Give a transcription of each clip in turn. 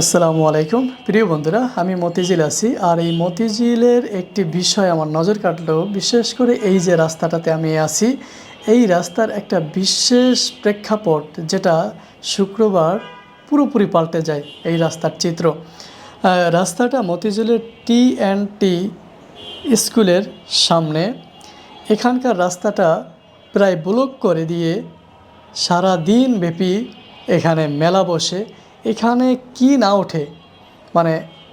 আসসালামু আলাইকুম। প্রিয় বন্ধুরা, আমি মতিঝিল আছি। আর এই মতিঝিলের একটি বিষয় আমার নজর কাটলো, বিশেষ করে এই যে রাস্তাটাতে আমি আছি। এই রাস্তার একটা বিশেষ প্রেক্ষাপট, যেটা শুক্রবার পুরোপুরি পাল্টে যায় এই রাস্তার চিত্র। রাস্তাটা মতিঝিলের টি অ্যান্ড টি স্কুলের সামনে। এখানকার রাস্তাটা প্রায় ব্লক করে দিয়ে সারা দিন ব্যাপী এখানে মেলা বসে। এখানে কি না ওঠে? মানে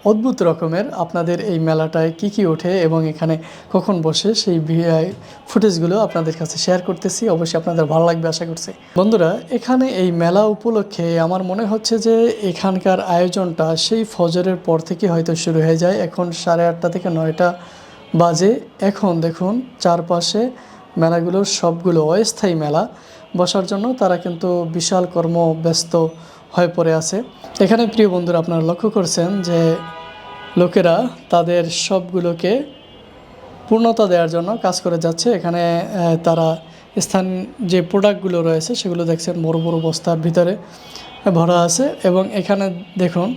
অদ্ভুত রকমের আপনাদের এই মেলাটায় কি কি ওঠে এবং এখানে কখন বসে সেই ভিআই ফুটেজগুলো আপনাদের কাছে শেয়ার করতেছি। অবশ্যই আপনাদের ভালো লাগবে আশা করছি। বন্ধুরা, এখানে এই মেলা উপলক্ষে আমার মনে হচ্ছে যে এখানকার আয়োজনটা সেই ফজরের পর থেকে হয়তো শুরু হয়ে যায়। এখন সাড়ে আটটা থেকে নয়টা বাজে। এখন দেখুন, চারপাশে মেলাগুলোর সবগুলো অস্থায়ী মেলা। বসার জন্য তারা কিন্তু বিশাল কর্ম ব্যস্ত হয়ে পড়ে আছে। এখানে প্রিয় বন্ধুরা আপনারা লক্ষ্য করছেন যে লোকেরা তাদের সবগুলোকে পূর্ণতা দেওয়ার জন্য কাজ করে যাচ্ছে। এখানে তারা স্থান, যে প্রোডাক্টগুলো রয়েছে সেগুলো দেখছেন বড় বড় বস্তার ভিতরে ভরা আছে এবং এখানে দেখুন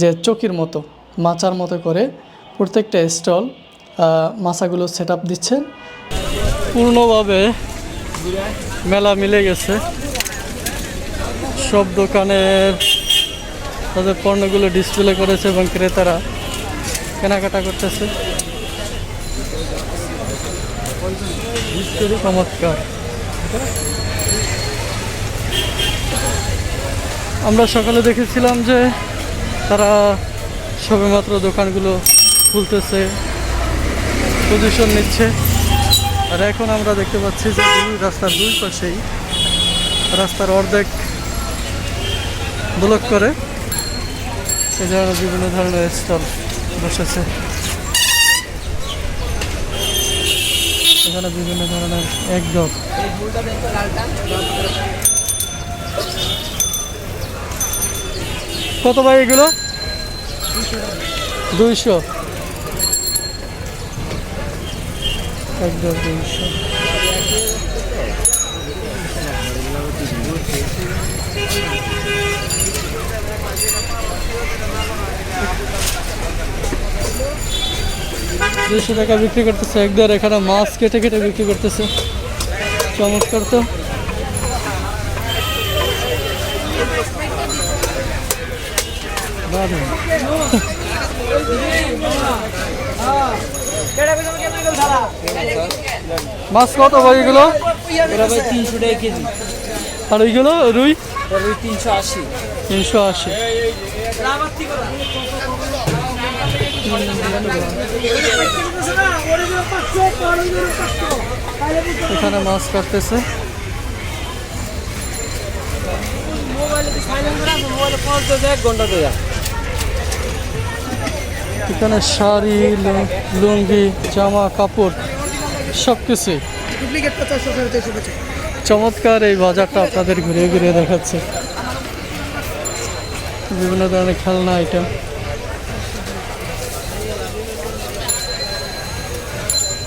যে চকির মতো, মাচার মতো করে প্রত্যেকটা স্টল মাছাগুলো সেট দিচ্ছেন। পূর্ণভাবে মেলা মিলে গেছে। সব দোকানের তাদের পণ্যগুলো ডিসপ্লে করেছে এবং ক্রেতারা কেনাকাটা করতেছে। চমৎকার। আমরা সকালে দেখেছিলাম যে তারা সবেমাত্র দোকানগুলো খুলতেছে পজিশন নিচ্ছে। আর এখন আমরা দেখতে পাচ্ছি যে দুই রাস্তার দুই পাশেই রাস্তার অর্ধেক ব্লক করে। এছাড়া বিভিন্ন ধরনের স্টল বসেছে। এখানে বিভিন্ন ধরনের একদম কত ভাই এগুলো? দুইশো। একদম দুইশো। দুইশো টাকা বিক্রি করতেছে একদম এখানে মাছ কেটে কেটে বিক্রি করতেছে। চমৎকার তো। মাছ কত ভাই এগুলো? তিনশো টাকা কেজি। আর ওইগুলো রুই? তিনশো আশি। তিনশো আশি। এখানে মাছ কাটতেছে। এখানে শাড়ি লুঙ্গি জামা কাপড় সব চমৎকার এই বাজারটা আপনাদের ঘুরিয়ে ঘুরিয়ে দেখাচ্ছে। বিভিন্ন ধরনের খেলনা আইটেম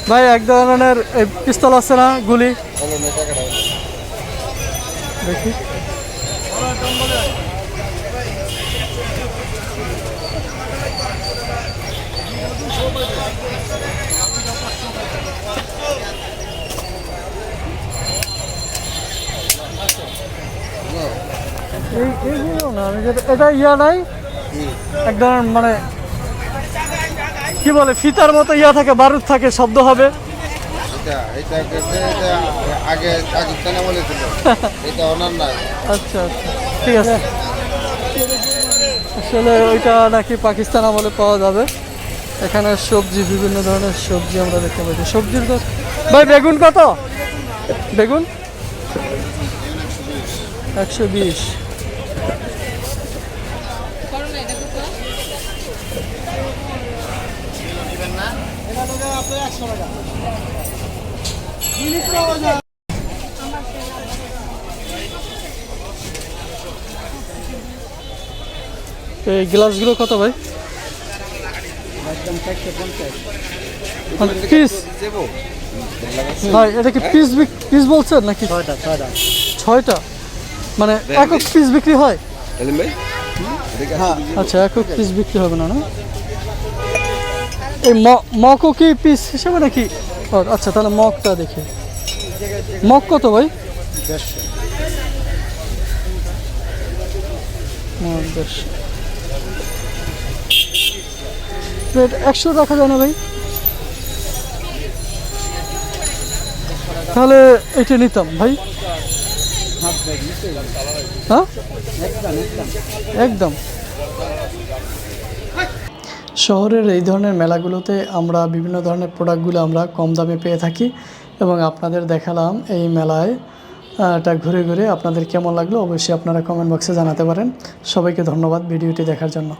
ভাই, এক ধরনের এই পিস্তল আছে না, গুলি? দেখি এই এইগুলো না আমি এটা ইয়া নাই? এক ধরনের মানে কি বলে ফিতার মতো ইয়া থাকে বারুদ থাকে শব্দ হবে। আগে এটা ওনার না আচ্ছা আচ্ছা ঠিক আছে। আসলে ওইটা নাকি পাকিস্তান আমলে পাওয়া যাবে। এখানে সবজি বিভিন্ন ধরনের সবজি আমরা দেখতে পাচ্ছি। সবজির তো ভাই বেগুন কত? বেগুন? একশো বিশ। এই গ্লাসগুলো কত ভাই? পিস ভাই এটা কি পিস পিস বলছেন নাকি? ছয়টা ছয়টা। ছয়টা? মানে একক পিস বিক্রি হয়? আচ্ছা একক পিস বিক্রি হবে না না? এই মকও কি পিস হিসেবে নাকি? আচ্ছা তাহলে মকটা দেখি। মক কত ভাই? রেট একশো রাখা যায় না ভাই। তাহলে এটা নিতাম ভাই। হ্যাঁ? একদম। শহরের এই ধরনের মেলাগুলোতে আমরা বিভিন্ন ধরনের প্রোডাক্টগুলো আমরা কম দামে পেয়ে থাকি এবং আপনাদের দেখালাম এই মেলায় এটা ঘুরে ঘুরে আপনাদের কেমন লাগল অবশ্যই আপনারা কমেন্ট বক্সে জানাতে পারেন। সবাইকে ধন্যবাদ ভিডিওটি দেখার জন্য।